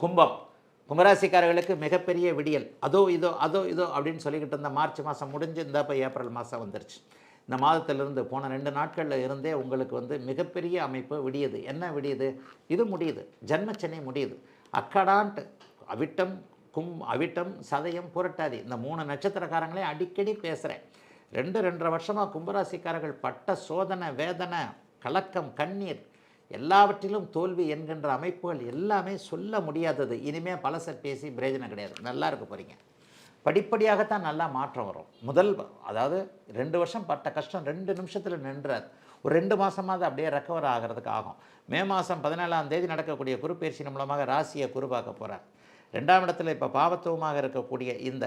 கும்பம். கும்பராசிக்காரர்களுக்கு மிகப்பெரிய விடியல். அதோ இதோ அதோ இதோ அப்படின்னு சொல்லிக்கிட்டு இருந்த மார்ச் மாதம் முடிஞ்சு இந்த இப்போ ஏப்ரல் மாதம் வந்துருச்சு. இந்த மாதத்திலிருந்து போன ரெண்டு நாட்களில் இருந்தே உங்களுக்கு வந்து மிகப்பெரிய அமைப்பு விடியுது. என்ன விடியுது? இது முடியுது. ஜன்மச்சனி முடியுது. அக்கடான்ட்டு அவிட்டம் கும் அவிட்டம் சதயம் புரட்டாதி. இந்த மூணு நட்சத்திரக்காரங்களையும் அடிக்கடி பேசுகிறேன் ரெண்டு ரெண்டரை வருஷமாக கும்பராசிக்காரர்கள் பட்ட சோதனை வேதனை கலக்கம் கண்ணீர் எல்லாவற்றிலும் தோல்வி என்கின்ற அமைப்புகள் எல்லாமே சொல்ல முடியாதது. இனிமேல் பலசர் பேசி பிரயோஜனம் கிடையாது. நல்லா இருக்க போகிறீங்க படிப்படியாகத்தான் நல்லா மாற்றம் வரும். முதல் அதாவது ரெண்டு வருஷம் பட்ட கஷ்டம் ரெண்டு நிமிஷத்தில் நின்றாது ஒரு ரெண்டு மாதமாவது அப்படியே ரெக்கவர் ஆகிறதுக்கு ஆகும். மே மாதம் பதினேழாம் தேதி நடக்கக்கூடிய குருப்பெயர்ச்சியின் மூலமாக ராசியை குரு போகிறார் ரெண்டாம் இடத்துல இப்போ பாவத்துவமாக இருக்கக்கூடிய இந்த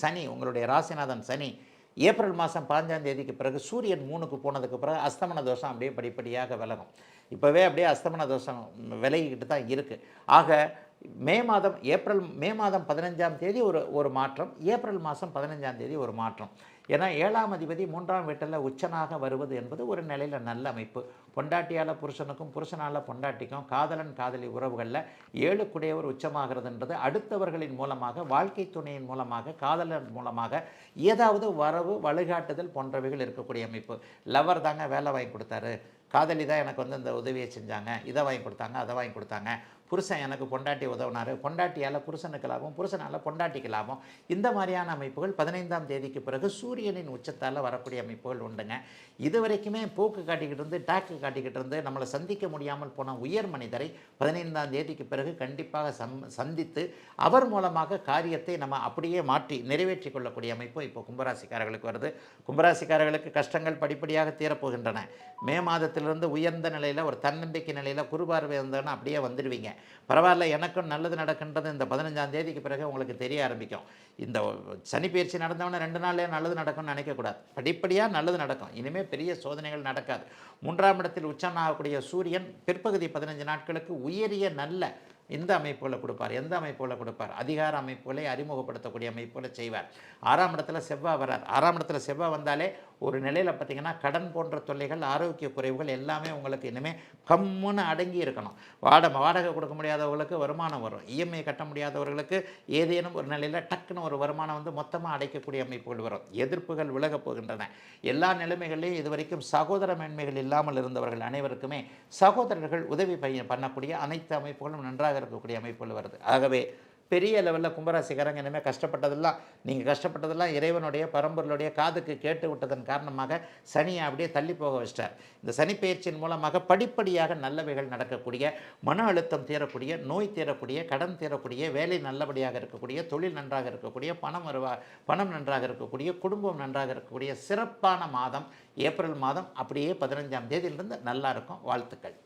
சனி உங்களுடைய ராசிநாதன் சனி ஏப்ரல் மாதம் பதினஞ்சாம் தேதிக்கு பிறகு சூரியன் மூணுக்கு போனதுக்கு பிறகு அஸ்தமன தோஷம் அப்படியே படிப்படியாக விலகும். இப்போவே அப்படியே அஸ்தமன தோஷம் விலகிக்கிட்டு தான் இருக்குது ஆக மே மாதம் ஏப்ரல் மே மாதம் பதினஞ்சாம் தேதி ஒரு ஒரு மாற்றம் ஏப்ரல் மாதம் பதினஞ்சாம் தேதி ஒரு மாற்றம். ஏன்னா ஏழாம் அதிபதி மூன்றாம் வீட்டில் உச்சனாக வருவது என்பது ஒரு நிலையில் நல்ல அமைப்பு. பொண்டாட்டியால் புருஷனுக்கும் புருஷனால் பொண்டாட்டிக்கும் காதலன் காதலி உறவுகளில் ஏழுக்குடையவர் உச்சமாகிறதுன்றது அடுத்தவர்களின் மூலமாக வாழ்க்கை துணையின் மூலமாக காதலன் மூலமாக ஏதாவது வரவு வழிகாட்டுதல் போன்றவைகள் இருக்கக்கூடிய அமைப்பு. லவர் தாங்க வேலை வாங்கி கொடுத்தாரு. காதலி தான் எனக்கு வந்து இந்த உதவியை செஞ்சாங்க. இதை வாங்கி கொடுத்தாங்க அதை வாங்கி கொடுத்தாங்க. புருஷன் எனக்கு பொண்டாட்டி உதவினார். பொண்டாட்டியால் புருஷனுக்கு லாபம் புருஷனால் பொண்டாட்டிக்கு லாபம். இந்த மாதிரியான அமைப்புகள் பதினைந்தாம் தேதிக்கு பிறகு சூரியனின் உச்சத்தால் வரக்கூடிய அமைப்புகள் உண்டுங்க. இது வரைக்குமே போக்கு காட்டிக்கிட்டு இருந்து டாக்கு காட்டிக்கிட்டு இருந்து நம்மளை சந்திக்க முடியாமல் போன உயர் மனிதரை பதினைந்தாம் தேதிக்கு பிறகு கண்டிப்பாக சம் சந்தித்து அவர் மூலமாக காரியத்தை நம்ம அப்படியே மாற்றி நிறைவேற்றி கொள்ளக்கூடிய அமைப்பு இப்போ கும்பராசிக்காரர்களுக்கு வருது. கும்பராசிக்காரர்களுக்கு கஷ்டங்கள் படிப்படியாக தீரப்போகின்றன. மே மாதத்தில் மாதத்திலிருந்து உயர்ந்த நிலையில் ஒரு தன்னம்பிக்கை நிலையில் குறுபார்வை இருந்தோன்னா அப்படியே வந்துடுவீங்க. பரவாயில்ல எனக்கும் நல்லது நடக்கின்றது. இந்த பதினஞ்சாம் தேதிக்கு பிறகு உங்களுக்கு தெரிய ஆரம்பிக்கும். இந்த சனி பயிற்சி நடந்தவொடனே ரெண்டு நாள்லேயே நல்லது நடக்கும்னு நினைக்கக்கூடாது. படிப்படியாக நல்லது நடக்கும். இனிமேல் பெரிய சோதனைகள் நடக்காது. மூன்றாம் இடத்தில் உச்சமாகக்கூடிய சூரியன் பிற்பகுதி பதினஞ்சு நாட்களுக்கு உயரிய நல்ல இந்த அமைப்புகளை கொடுப்பார் எந்த அமைப்புகளை கொடுப்பார்? அதிகார அமைப்புகளை அறிமுகப்படுத்தக்கூடிய அமைப்புகளை செய்வார். ஆறாம் இடத்துல செவ்வாய் வரார். ஆறாம் இடத்துல செவ்வாய் வந்தாலே ஒரு நிலையில் பார்த்தீங்கன்னா கடன் போன்ற தொல்லைகள் ஆரோக்கிய குறைவுகள் எல்லாமே உங்களுக்கு இனிமேல் கம்முன்னு அடங்கி இருக்கணும். வாடகை வாடகை கொடுக்க முடியாதவர்களுக்கு வருமானம் வரும். இஎம்ஐ கட்ட முடியாதவர்களுக்கு ஏதேனும் ஒரு நிலையில் டக்குன்னு ஒரு வருமானம் வந்து மொத்தமாக அடைக்கக்கூடிய அமைப்புகள் வரும். எதிர்ப்புகள் விலகப் போகின்றன. எல்லா நிலைமைகளிலும் இதுவரைக்கும் சகோதர மேன்மைகள் இல்லாமல் இருந்தவர்கள் அனைவருக்குமே சகோதரர்கள் உதவி பண்ணக்கூடிய அனைத்து அமைப்புகளும் நன்றாக இருக்கக்கூடிய அமைப்புகள் வருது. ஆகவே பெரிய லெவலில் கும்பராசிக்காரங்க இனிமேல் கஷ்டப்பட்டதெல்லாம் நீங்கள் கஷ்டப்பட்டதெல்லாம் இறைவனுடைய பரம்பொருளுடைய காதுக்கு கேட்டு விட்டதன் காரணமாக சனியை அப்படியே தள்ளி போக வச்சிட்டார். இந்த சனி பயிற்சியின் மூலமாக படிப்படியாக நல்லவைகள் நடக்கக்கூடிய மன அழுத்தம் தீரக்கூடிய நோய் தீரக்கூடிய கடன் தீரக்கூடிய வேலை நல்லபடியாக இருக்கக்கூடிய தொழில் நன்றாக இருக்கக்கூடிய பணம் வருவா பணம் நன்றாக இருக்கக்கூடிய குடும்பம் நன்றாக இருக்கக்கூடிய சிறப்பான மாதம் ஏப்ரல் மாதம் அப்படியே பதினஞ்சாம் தேதியிலிருந்து நல்லா இருக்கும். வாழ்த்துக்கள்.